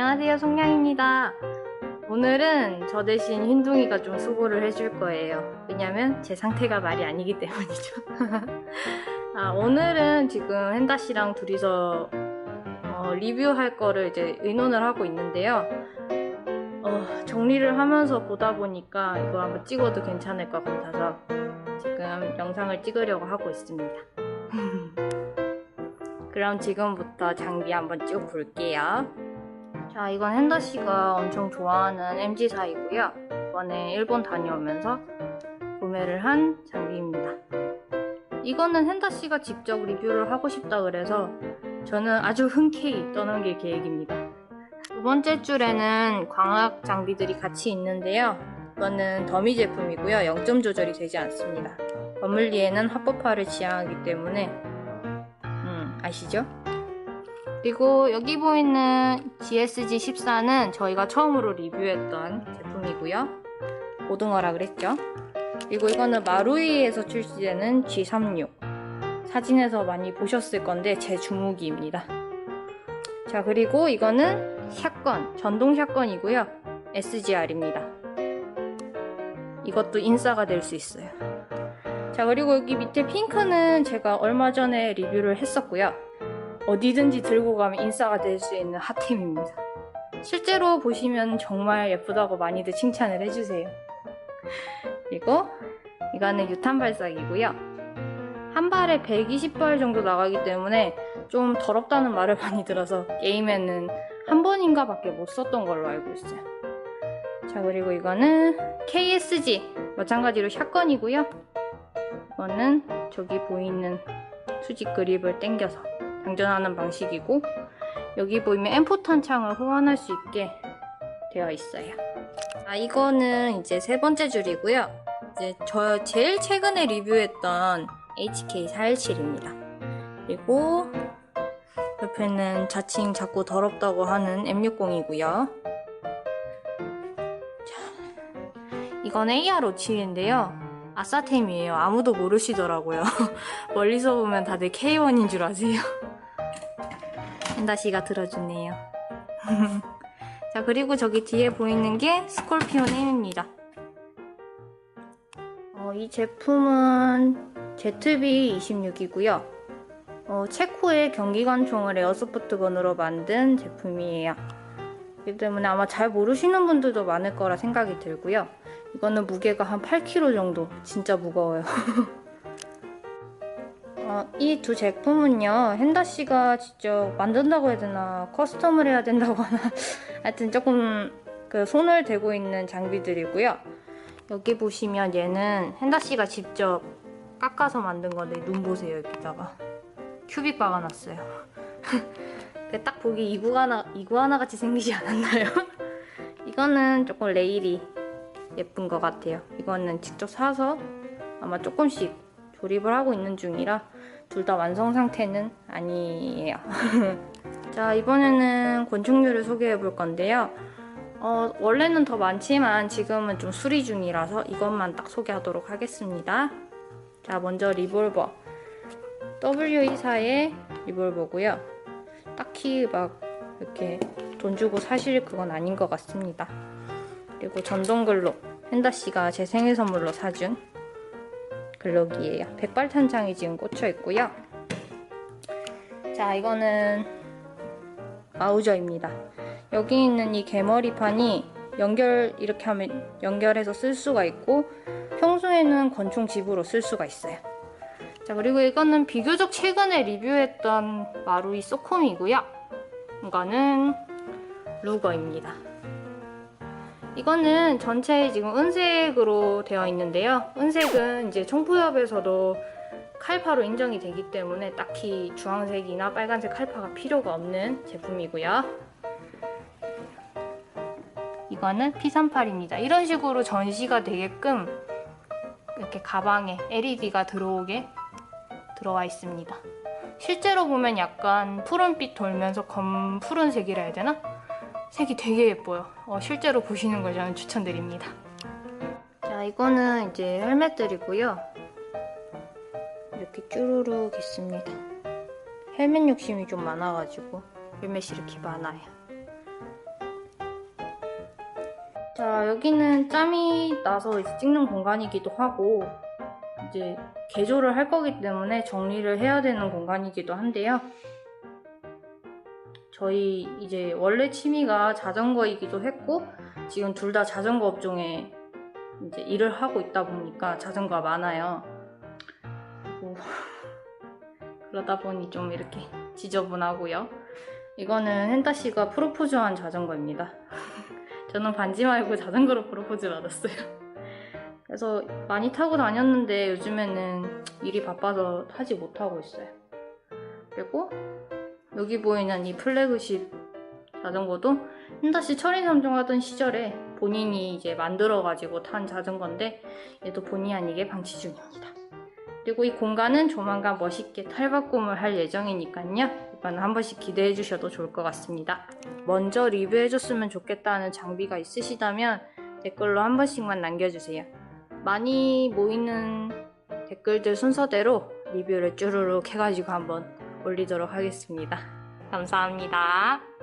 안녕하세요, 송량입니다. 오늘은 저 대신 흰둥이가 좀 수고를 해줄 거예요. 왜냐면 제 상태가 말이 아니기 때문이죠. 아, 오늘은 지금 헨다 씨랑 둘이서 어, 리뷰할 거를 이제 의논을 하고 있는데요. 어, 정리를 하면서 보다 보니까 이거 한번 찍어도 괜찮을 것 같아서 지금 영상을 찍으려고 하고 있습니다. 그럼 지금부터 장비 한번 쭉 볼게요. 자, 이건 hen다 씨가 엄청 좋아하는 MG사이고요. 이번에 일본 다녀오면서 구매를 한 장비입니다. 이거는 hen다 씨가 직접 리뷰를 하고 싶다 그래서 저는 아주 흔쾌히 떠넘길 계획입니다. 두 번째 줄에는 광학 장비들이 같이 있는데요. 이거는 더미 제품이고요. 0점 조절이 되지 않습니다. 버물리에는 합법화를 지향하기 때문에 음, 아시죠? 그리고 여기 보이는 GSG14는 저희가 처음으로 리뷰했던 제품이고요. 고등어라 그랬죠. 그리고 이거는 마루이에서 출시되는 G36. 사진에서 많이 보셨을 건데 제 주무기입니다. 자, 그리고 이거는 샷건, 전동 샷건이고요. SGR입니다. 이것도 인싸가 될 수 있어요. 자, 그리고 여기 밑에 핑크는 제가 얼마 전에 리뷰를 했었고요. 어디든지 들고 가면 인싸가 될 수 있는 핫템입니다. 실제로 보시면 정말 예쁘다고 많이들 칭찬을 해주세요. 그리고 이거는 유탄 발사기고요. 한 발에 120발 정도 나가기 때문에 좀 더럽다는 말을 많이 들어서 게임에는 한 번인가 밖에 못 썼던 걸로 알고 있어요. 자, 그리고 이거는 KSG. 마찬가지로 샷건이고요. 이거는 저기 보이는 수직 그립을 당겨서 장전하는 방식이고 여기 보이면 M4 탄창을 호환할 수 있게 되어 있어요. 아 이거는 이제 세 번째 줄이고요. 이제 저 제일 최근에 리뷰했던 HK417입니다. 그리고 옆에는 자칭 자꾸 더럽다고 하는 M60이고요. 이건 AR57인데요. 아싸템이에요. 아무도 모르시더라고요. 멀리서 보면 다들 K1인 줄 아세요. Hen다씨가 들어주네요. 자, 그리고 저기 뒤에 보이는 게 스콜피온 M입니다. 어, 이 제품은 ZB26이고요. 어, 체코의 경기관총을 에어소프트건으로 만든 제품이에요. 그렇기 때문에 아마 잘 모르시는 분들도 많을 거라 생각이 들고요. 이거는 무게가 한 8kg 정도. 진짜 무거워요. 어, 이 두 제품은요, hen다 씨가 직접 만든다고 해야 되나, 커스텀을 해야 된다고 하나, 하여튼 조금 그 손을 대고 있는 장비들이고요. 여기 보시면 얘는 hen다 씨가 직접 깎아서 만든 건데, 눈 보세요, 여기다가. 큐빅 박아놨어요. 그딱 보기 이구아나, 이구아나 같이 생기지 않았나요? 이거는 조금 레일이 예쁜 것 같아요. 이거는 직접 사서 아마 조금씩 조립을 하고 있는 중이라 둘 다 완성 상태는 아니에요. 자, 이번에는 권총류를 소개해 볼 건데요. 어, 원래는 더 많지만 지금은 좀 수리 중이라서 이것만 딱 소개하도록 하겠습니다. 자, 먼저 리볼버. W24의 리볼버고요. 딱히 막 이렇게 돈 주고 사실 그건 아닌 것 같습니다. 그리고 전동글록. hen다 씨가 제 생일 선물로 사준 글록이에요. 백발 탄창이 지금 꽂혀 있고요. 자, 이거는 마우저입니다. 여기 있는 이 개머리판이 연결 이렇게 하면 연결해서 쓸 수가 있고 평소에는 권총 집으로 쓸 수가 있어요. 자, 그리고 이거는 비교적 최근에 리뷰했던 마루이 소콤이고요. 이거는 루거입니다. 이거는 전체 지금 은색으로 되어 있는데요. 은색은 이제 총포협에서도 칼파로 인정이 되기 때문에 딱히 주황색이나 빨간색 칼파가 필요가 없는 제품이고요. 이거는 P38입니다. 이런 식으로 전시가 되게끔 이렇게 가방에 LED가 들어오게 들어와 있습니다. 실제로 보면 약간 푸른빛 돌면서 검 푸른색이라 해야 되나? 색이 되게 예뻐요. 어, 실제로 보시는 걸 저는 추천드립니다. 자, 이거는 이제 헬멧들이고요. 이렇게 쭈루룩 있습니다. 헬멧 욕심이 좀 많아가지고 헬멧이 이렇게 많아요. 자, 여기는 짬이 나서 이제 찍는 공간이기도 하고, 이제 개조를 할 거기 때문에 정리를 해야 되는 공간이기도 한데요. 저희 이제 원래 취미가 자전거이기도 했고, 지금 둘 다 자전거 업종에 이제 일을 하고 있다 보니까 자전거가 많아요. 그리고 그러다 보니 좀 이렇게 지저분하고요. 이거는 헨타 씨가 프로포즈한 자전거입니다. 저는 반지 말고 자전거로 프로포즈 받았어요. 그래서 많이 타고 다녔는데 요즘에는 일이 바빠서 타지 못하고 있어요. 그리고 여기 보이는 이 플래그십 자전거도 씨 철인 3종 하던 시절에 본인이 이제 만들어가지고 탄 자전거인데 얘도 본의 아니게 방치 중입니다. 그리고 이 공간은 조만간 멋있게 탈바꿈을 할 예정이니까요. 이번에 한 번씩 기대해 주셔도 좋을 것 같습니다. 먼저 리뷰해 줬으면 좋겠다는 장비가 있으시다면 댓글로 한 번씩만 남겨주세요. 많이 모이는 댓글들 순서대로 리뷰를 쭈루룩 해가지고 한번 올리도록 하겠습니다. 감사합니다.